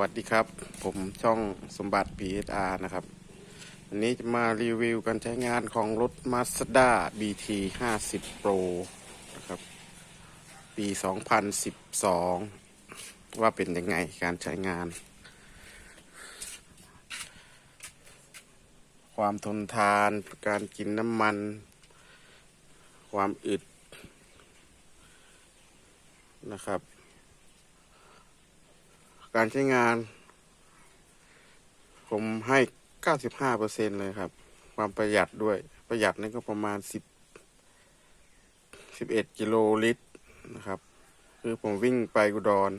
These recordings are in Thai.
วัสดีครับ ผมช่องสมบัติ PSR นะครับ วันนี้จะมารีวิวการใช้งานของรถ Mazda BT 50 Pro นะครับ ปี 2012 ว่าเป็นยังไงการใช้งาน ความทนทานการกินน้ำมัน ความอึดนะครับ การใช้งาน ผมให้95เปอร์เซ็นเลยครับ ความประหยัดด้วยประหยัดนี่ก็ประมาณ10 11กิโลลิตรนะครับ คือผมวิ่งไปอุดร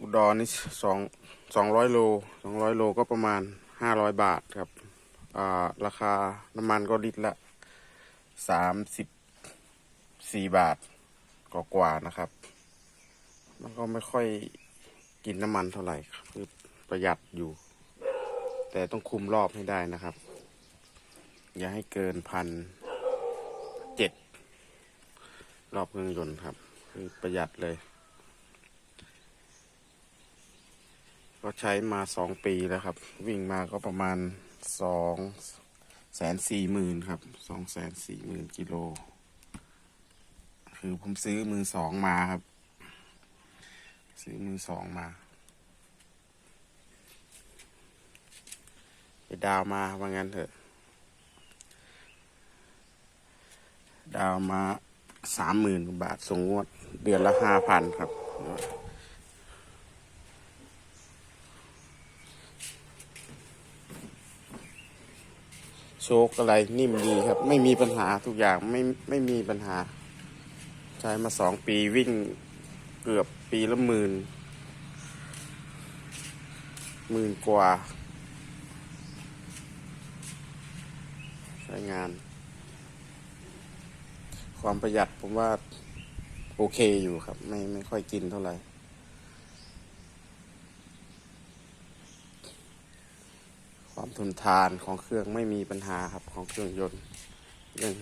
อุดรนี่สองสองร้อยโลสองร้อยโลก็ประมาณห้าร้อยบาทครับอ่าราคาน้ำมันก็ลิตรละสามสิบสี่บาทกกว่าๆนะครับ มันก็ไม่ค่อยกินน้ำมันเท่าไหร่ครับคือประหยัดอยู่ แต่ต้องคุมรอบให้ได้นะครับ อย่าให้เกินพันเจ็ดรอบเครื่องยนต์ครับ คือประหยัดเลย ก็ใช้มาสองปีแล้วครับ วิ่งมาก็ประมาณสองแสนสี่หมื่นครับสองแสนสี่หมื่นกิโล คือผมซื้อมือสองมาครับ ซื้อมือสองมา ไปดาวมาว่างั้นเถอะ ดาวมาสามหมื่นบาทส่งงวด เดือนละห้าพันครับ โชคอะไรนิ่มดีครับ ไม่มีปัญหาทุกอย่างไม่ไม่มีปัญหา ใช้มาสองปีวิ่ง เกือบปีละหมื่นหมื่นกว่า ใช้งาน ความประหยัดผมว่า โอเคอยู่ครับ ไม่ไม่ค่อยกินเท่าไหร่ ความทนทานของเครื่องไม่มีปัญหาครับของเครื่องยนต์ยัง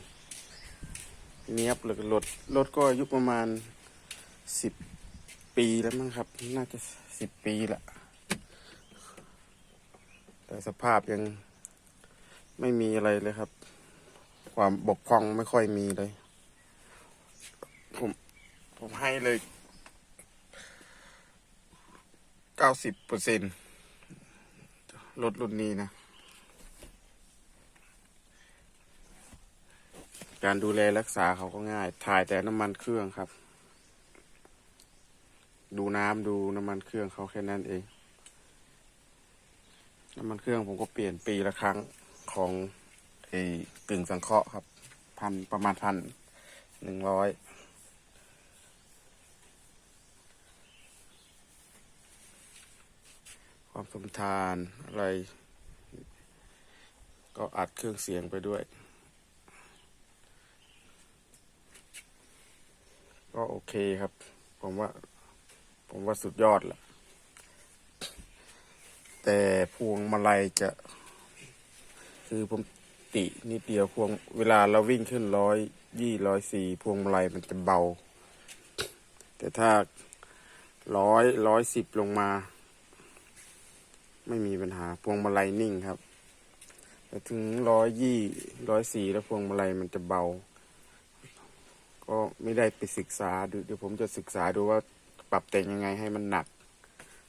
เนียบเลยรถรถก็อายุประมาณสิบ ปีแล้วมั้งครับ น่าจะสิบปีละ แต่สภาพยังไม่มีอะไรเลยครับ ความบกพร่องไม่ค่อยมีเลย ผมผมให้เลยเก้าสิบเปอร์เซ็นต์รถรุ่นนี้นะ การดูแลรักษาเขาก็ง่าย ถ่ายแต่น้ำมันเครื่องครับ ดูน้ำดูน้ำมันเครื่องเขาแค่นั้นเอง น้ำมันเครื่องผมก็เปลี่ยนปีละครั้งของไอ้กึ่งสังเคราะห์ครับ พันประมาณพันหนึ่งร้อยความสมทานอะไร ก็อัดเครื่องเสียงไปด้วย ก็โอเคครับ ผมว่า ผมว่าสุดยอดแหละแต่พวงมาลัยจะ คือผมตินิดเดียวพวงเวลาเราวิ่งขึ้นร้อยยี่ร้อยสี่พวงมาลัยมันจะเบา แต่ถ้าร้อยร้อยสิบลงมา ไม่มีปัญหาพวงมาลัยนิ่งครับแต่ถึงร้อยยี่ร้อยสี่แล้วพวงมาลัยมันจะเบา ก็ไม่ได้ไปศึกษาดูเดี๋ยวผมจะศึกษาดูว่า ปรับแต่งยังไงให้มันหนัก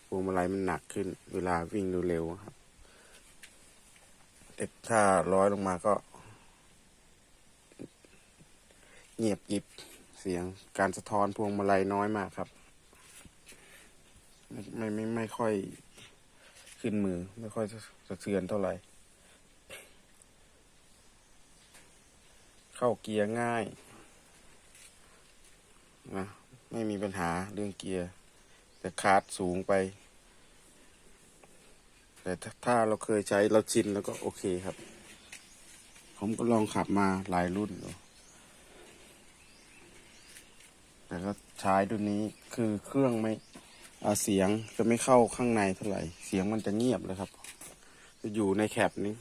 พวงมาลัยมันหนักขึ้น เวลาวิ่งเร็วๆครับแต่ถ้าร้อยลงมาก็ เงียบกิบเสียงการสะท้อนพวงมาลัยน้อยมากครับ ไม่ไม่ไม่ไม่ค่อยขึ้นมือ ไม่ค่อยสะเทือนเท่าไหร่ เข้าเกียร์ง่ายนะ ไม่มีปัญหาเรื่องเกียร์แต่คาร์ดสูงไป แต่ถ้าถ้าเราเคยใช้เราชินแล้วก็โอเคครับ ผมก็ลองขับมาหลายรุ่นอยู่แต่ก็ใช้รุ่นนี้คือเครื่องไม่อ่าเสียงจะไม่เข้าข้างในเท่าไหร่ เสียงมันจะเงียบเลยครับ จะอยู่ในแคปนี้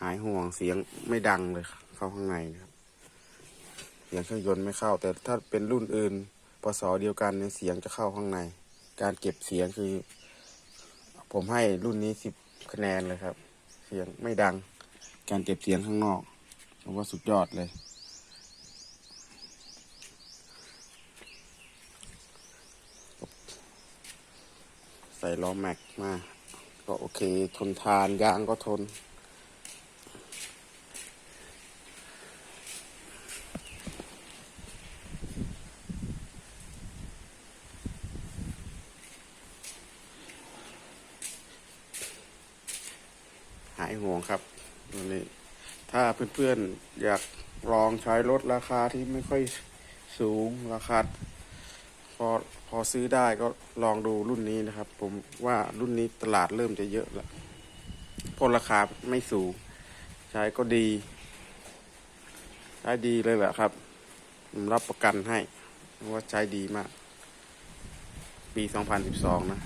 หายห่วงเสียงไม่ดังเลยเข้าข้างในนะครับเสียงเครื่องยนต์ไม่เข้า แต่ถ้าเป็นรุ่นอื่น ปศเดียวกันเนี่ยเสียงจะเข้าข้างใน การเก็บเสียงคือ ผมให้รุ่นนี้สิบคะแนนเลยครับ เสียงไม่ดัง การเก็บเสียงข้างนอกผมว่าสุดยอดเลย ใส่ล้อแม็กมา ก็โอเค ทนทานยางก็ทน ห่วงครับวันนี้ ถ้าเพื่อนๆอยากลองใช้รถราคาที่ไม่ค่อยสูงราคาพอพอซื้อได้ก็ลองดูรุ่นนี้นะครับ ผมว่ารุ่นนี้ตลาดเริ่มจะเยอะแล้วพราะราคาไม่สูง ใช้ก็ดีใช้ดีเลยแหละครับผมรับประกันให้ว่าใช้ดีมาก ปี 2012 นะ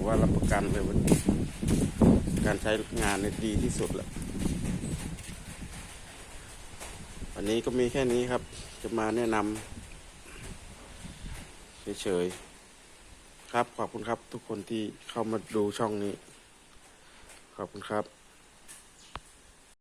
ผมว่ารับประกันเลยว่าการใช้งานเนี่ยดีที่สุดแหละวันนี้ก็มีแค่นี้ครับ จะมาแนะนำเฉยๆ ครับขอบคุณครับทุกคนที่เข้ามาดูช่องนี้ ขอบคุณครับ